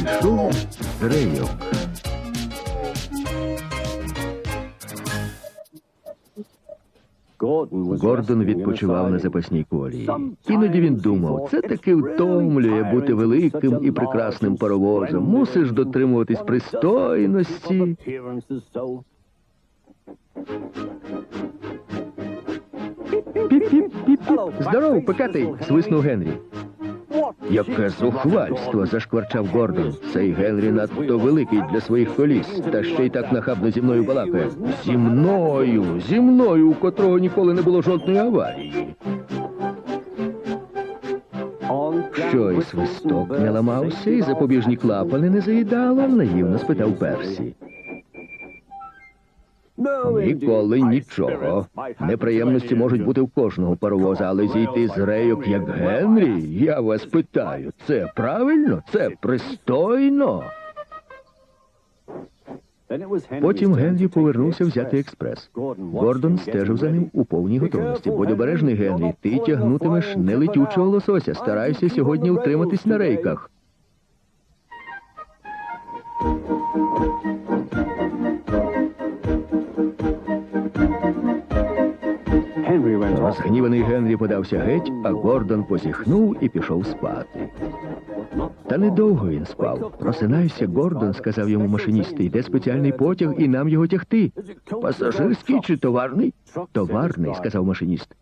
Прийшов рейок. Гордон відпочивав на запасній колії. Іноді він думав, це таки втомлює бути великим і прекрасним паровозом. Мусиш дотримуватись пристойності. Піп-піп-піп-піп. Здоров, пекатий, свиснув Генрі. Яке зухвальство, зашкварчав Гордон. Цей Генрі надто великий для своїх коліс, та ще й так нахабно зі мною балакає. Зі мною, зі мною, у котрого ніколи не було жодної аварії. Що і свисток не ламався, і запобіжні клапани не заїдало, наївно спитав Персі. Ніколи нічого. Неприємності можуть бути в кожного паровоза, але зійти з рейок, як Генрі, я вас питаю, це правильно? Це пристойно? Потім Генрі повернувся взяти експрес. Гордон стежив за ним у повній готовності. Будь обережний, Генрі, ти тягнутимеш нелетючого лосося. Старайся сьогодні утриматись на рейках. Розгніваний Генрі подався геть, а Гордон позіхнув і пішов спати. Та недовго він спав. Просинайся, Гордон, сказав йому машиніст. Йде спеціальний потяг, і нам його тягти. Пасажирський чи товарний? Товарний, сказав машиніст.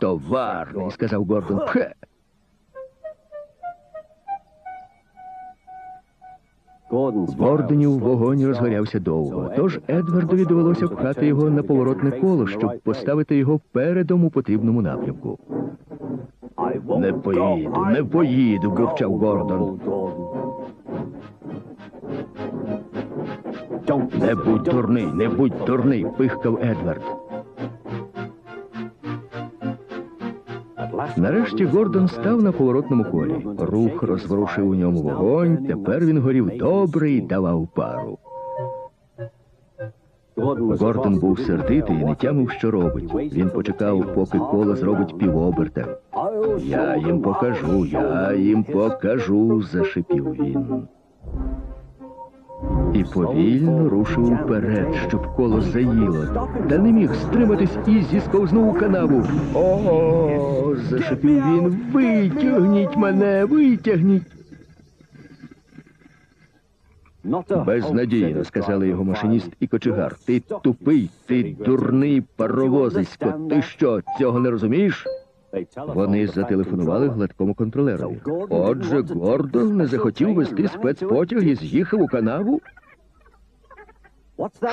Товарний, сказав Гордон. Пхе. Гордонів вогонь розгорявся довго, тож Едвардові довелося пхати його на поворотне коло, щоб поставити його передом у потрібному напрямку. Не поїду, не поїду, бурчав Гордон. Не будь дурний, не будь дурний, пихкав Едвард. Нарешті Гордон став на поворотному колі. Рух розворушив у ньому вогонь. Тепер він горів добре і давав пару. Гордон був сердитий і не тямив, що робить. Він почекав, поки коло зробить півоберта. Я їм покажу, я їм покажу, зашипів він. І повільно рушив уперед, щоб коло заїло. Та не міг стриматись і зісковзнув у канаву. О, зашипів він. Витягніть мене, витягніть. Безнадійно, сказали його машиніст і кочегар. Ти тупий, ти дурний паровозисько. Ти що, цього не розумієш? Вони зателефонували гладкому контролерові. Отже, Гордон не захотів вести спецпотяг і з'їхав у канаву?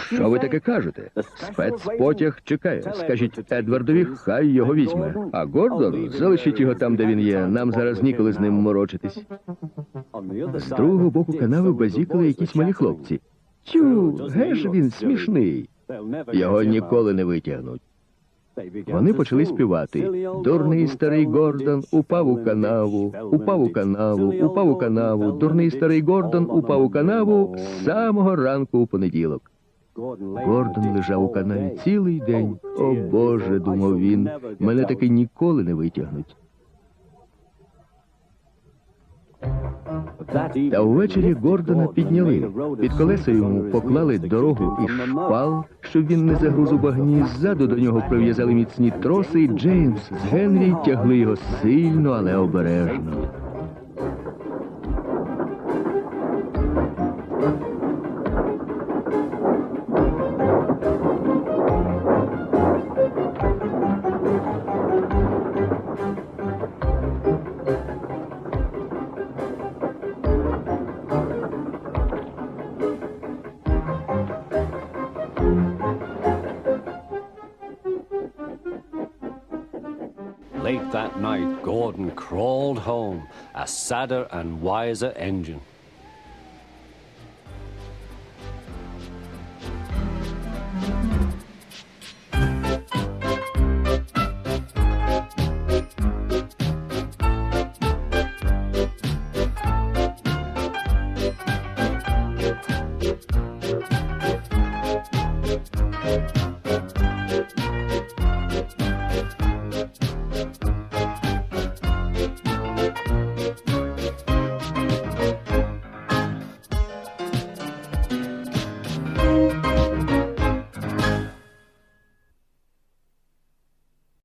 Що ви таке кажете? Спецпотяг чекає. Скажіть Едвардові, хай його візьме. А Гордон залишіть його там, де він є. Нам зараз ніколи з ним морочитись. З другого боку канави базікали якісь малі хлопці. Тю, геш він смішний. Його ніколи не витягнуть. Вони почали співати. Дурний старий Гордон упав у канаву, упав у канаву, упав у канаву. Дурний старий Гордон упав у канаву з самого ранку у понеділок. Гордон лежав у канаві цілий день. О Боже, думав він, мене таки ніколи не витягнуть. Та ввечері Гордона підняли. Під колеса йому поклали дорогу і шпал, щоб він не загруз у багні. Ззаду до нього прив'язали міцні троси, і Джеймс з Генрі тягли його сильно, але обережно. Night, Gordon crawled home, a sadder and wiser engine.